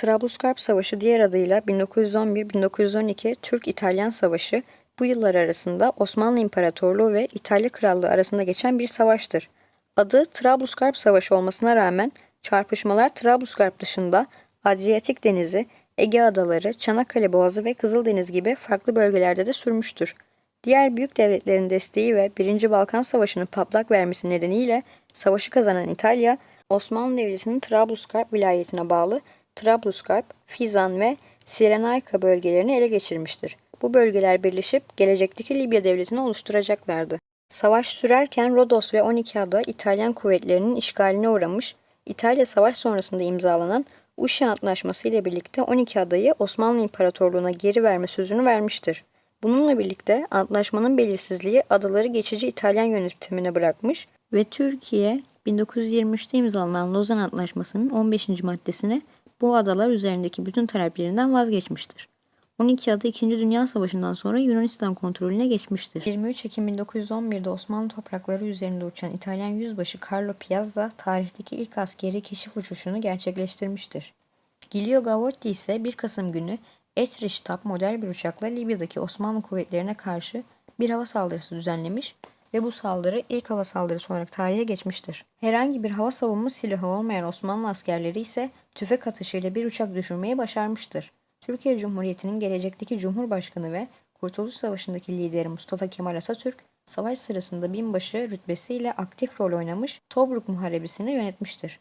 Trablusgarp Savaşı diğer adıyla 1911-1912 Türk-İtalyan Savaşı bu yıllar arasında Osmanlı İmparatorluğu ve İtalya Krallığı arasında geçen bir savaştır. Adı Trablusgarp Savaşı olmasına rağmen çarpışmalar Trablusgarp dışında Adriyatik Denizi, Ege Adaları, Çanakkale Boğazı ve Kızıldeniz gibi farklı bölgelerde de sürmüştür. Diğer büyük devletlerin desteği ve 1. Balkan Savaşı'nın patlak vermesi nedeniyle savaşı kazanan İtalya, Osmanlı Devleti'nin Trablusgarp vilayetine bağlı Trablusgarp, Fizan ve Sirenaica bölgelerini ele geçirmiştir. Bu bölgeler birleşip gelecekteki Libya devletini oluşturacaklardı. Savaş sürerken Rodos ve 12 ada İtalyan kuvvetlerinin işgaline uğramış, İtalya savaş sonrasında imzalanan Uşi Antlaşması ile birlikte 12 adayı Osmanlı İmparatorluğu'na geri verme sözünü vermiştir. Bununla birlikte antlaşmanın belirsizliği adaları geçici İtalyan yönetimine bırakmış ve Türkiye 1923'te imzalanan Lozan Antlaşması'nın 15. maddesine bu adalar üzerindeki bütün taleplerinden vazgeçmiştir. 12 ada 2. Dünya Savaşı'ndan sonra Yunanistan kontrolüne geçmiştir. 23 Ekim 1911'de Osmanlı toprakları üzerinde uçan İtalyan yüzbaşı Carlo Piazza tarihteki ilk askeri keşif uçuşunu gerçekleştirmiştir. Giulio Gavotti ise 1 Kasım günü Etrich TAP model bir uçakla Libya'daki Osmanlı kuvvetlerine karşı bir hava saldırısı düzenlemiş ve bu saldırı ilk hava saldırısı olarak tarihe geçmiştir. Herhangi bir hava savunma silahı olmayan Osmanlı askerleri ise tüfek atışıyla bir uçak düşürmeyi başarmıştır. Türkiye Cumhuriyeti'nin gelecekteki Cumhurbaşkanı ve Kurtuluş Savaşı'ndaki lideri Mustafa Kemal Atatürk, savaş sırasında binbaşı rütbesiyle aktif rol oynamış Tobruk Muharebesi'ni yönetmiştir.